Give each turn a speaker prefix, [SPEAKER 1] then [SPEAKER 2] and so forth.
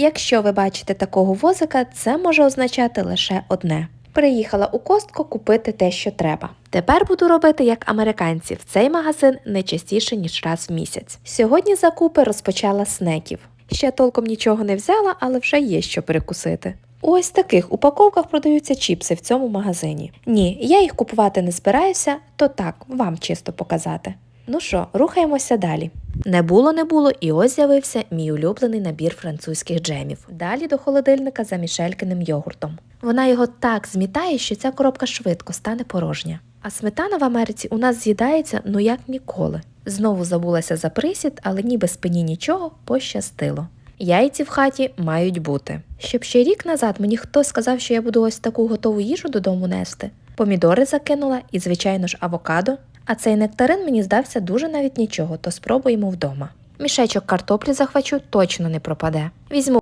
[SPEAKER 1] Якщо ви бачите такого возика, це може означати лише одне. Приїхала у костку купити те, що треба. Тепер буду робити як американці в цей магазин не частіше ніж раз в місяць. Сьогодні закупи розпочала снеків. Ще толком нічого не взяла, але вже є що перекусити. Ось таких упаковках продаються чіпси в цьому магазині. Ні, я їх купувати не збираюся, то так, вам чисто показати. Ну що, рухаємося далі. Не було, не було, і ось з'явився мій улюблений набір французьких джемів. Далі до холодильника за мішелькиним йогуртом. Вона його так змітає, що ця коробка швидко стане порожня. А сметана в Америці у нас з'їдається ну як ніколи. Знову забулася за присід, але ніби спині нічого пощастило. Яйці в хаті мають бути. Щоб ще рік назад мені хтось сказав, що я буду ось таку готову їжу додому нести. Помідори закинула і, звичайно ж, авокадо. А цей нектарин мені здався дуже навіть нічого, то спробуємо вдома. Мішечок картоплі захвачу точно не пропаде. Візьму